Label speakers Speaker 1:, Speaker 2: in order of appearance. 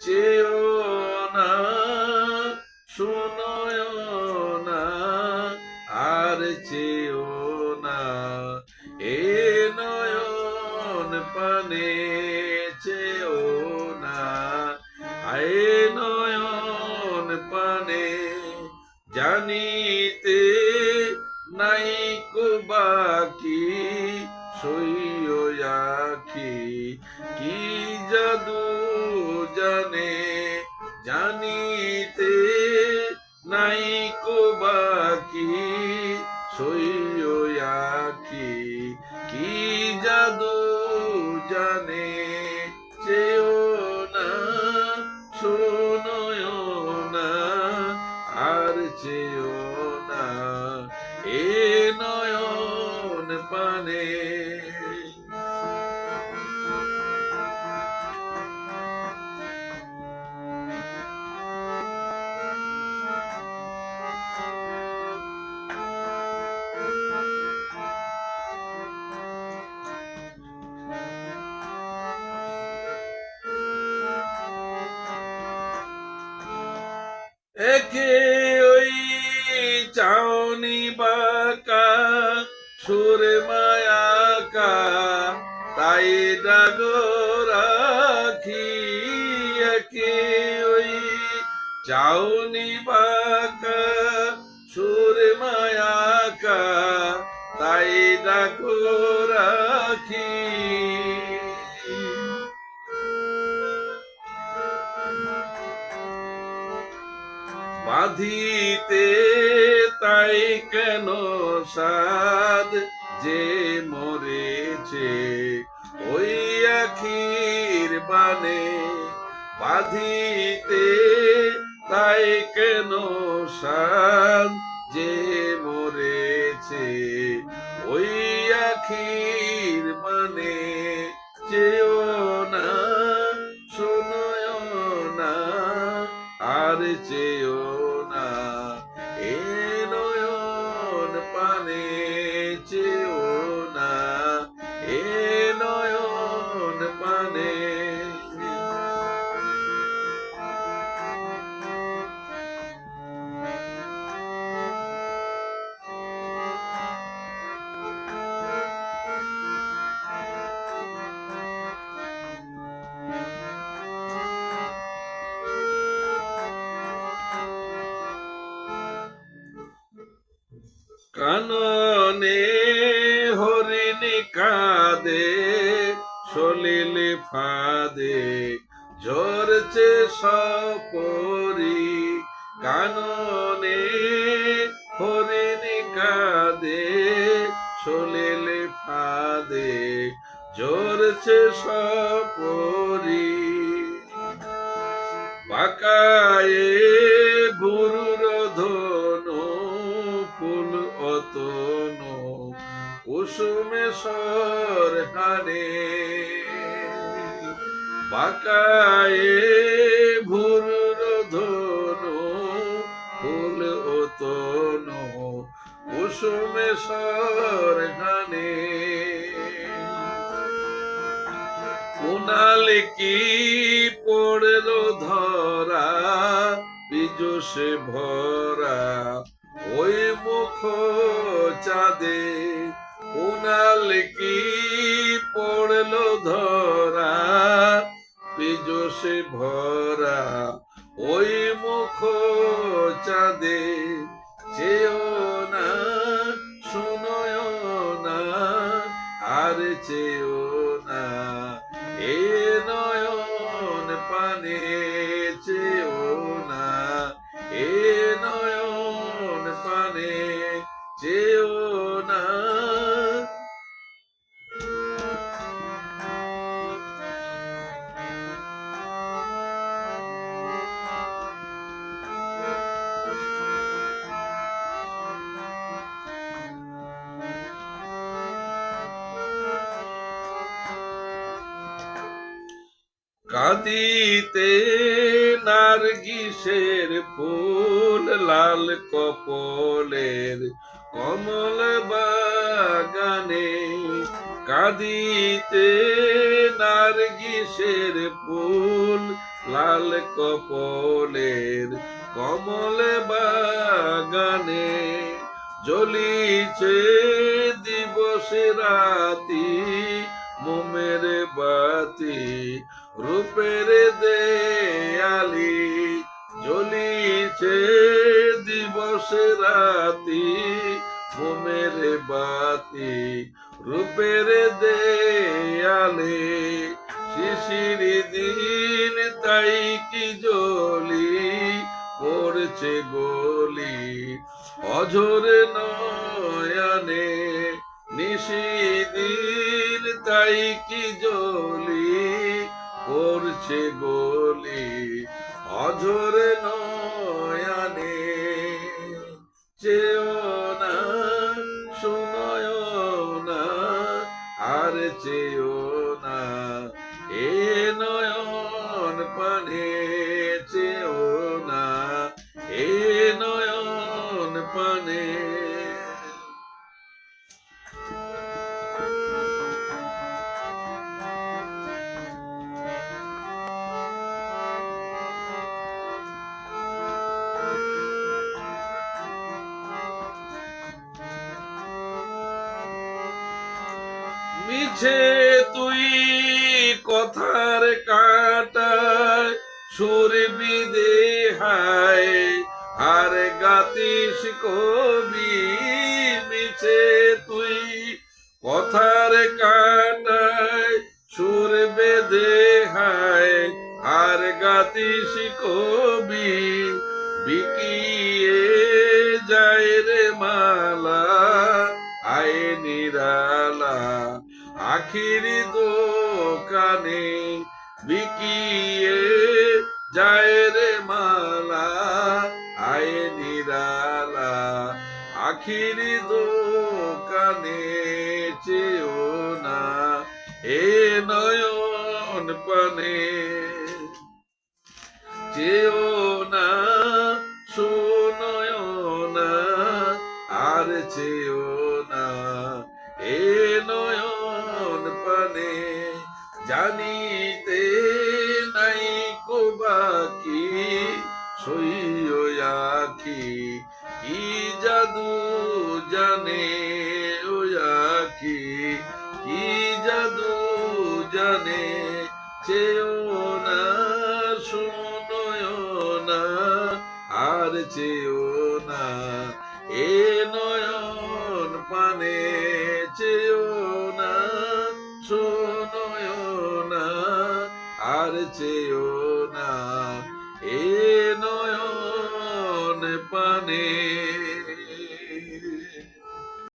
Speaker 1: চেয়েও না শোনয় না আর চেয়েও না এ নয়ন পানে পানে জানিতে নাই বাকি সইয় আখি কি জাদু জানে জানিতে নাই বাকি সইয় চাউনি বাঁকা, সুরে মায়াকা তাই ডাগো রাখি ওই চাউনি বাঁকা, সুরে মায়াকা তাই ডাগো রাখি তাই কেন সাদ যে মরেছে? ওই আখির বানে বাঁধিতে তাই কেন সাদ যে পানে কাঁদে সলিলে ফাঁদে। ঝরছে সপরি কাননে হরিণী কাঁদে সলিলে ফাদে। ঝরছে সপরি বাকায়ে কুসুমে সর হানে বাকায়ে ভুরুর ধনু ফুল অতনু কুসুমে সর হানে। কুনালে কি পড়ল ধরা বিজসে ভরা, ওই মুখ চাঁদে কুনালে কি পড়ল ধরা বিজসে ভরা ওই মুখ চাঁদে কাঁদিতে নারগিসের ফুল, লাল কপলের কমল বাগানে। কাঁদিতে নারগিসের ফুল, লাল কপলের কমল বাগানে। জ্বলিছে দিবস রাতি, মোমের বাতি রূপের দেয়ালি জ্বলিছে দিবসে রাতি, মোমের বাতি। রূপের দেয়ালে শিশির দিন, তাই কি জলি পড়ছে গলি অঝোর নয়নে নিশিদিন তাই কি জলি পড়ছে গলি অঝোর নয়ানে। চেও না শুনয় না আর চেও মিছে তুই কথার কাটায়, সুর বিদে হায় আর গাতিস কবি মিছে তুই কথার কাটায়, সুর বেদে হায় আর গাতিস কবি বিকিয়ে যায় রে মালা, আয় নিরালা আখিরি দোকানে বিকিয়ে যায় রে মালা, আয় নিরালা। আখিরি দোকানে চেও না, এ নয়ন পানে। চেও না শোনয় না, আর চেও জানিতে নাই কো বাকি সই আখি, কি জাদু জানে ও আখি, কি জাদু জানে চেও না, শোনয় না, আর চেও না, এ নয়ন পানে চেও আর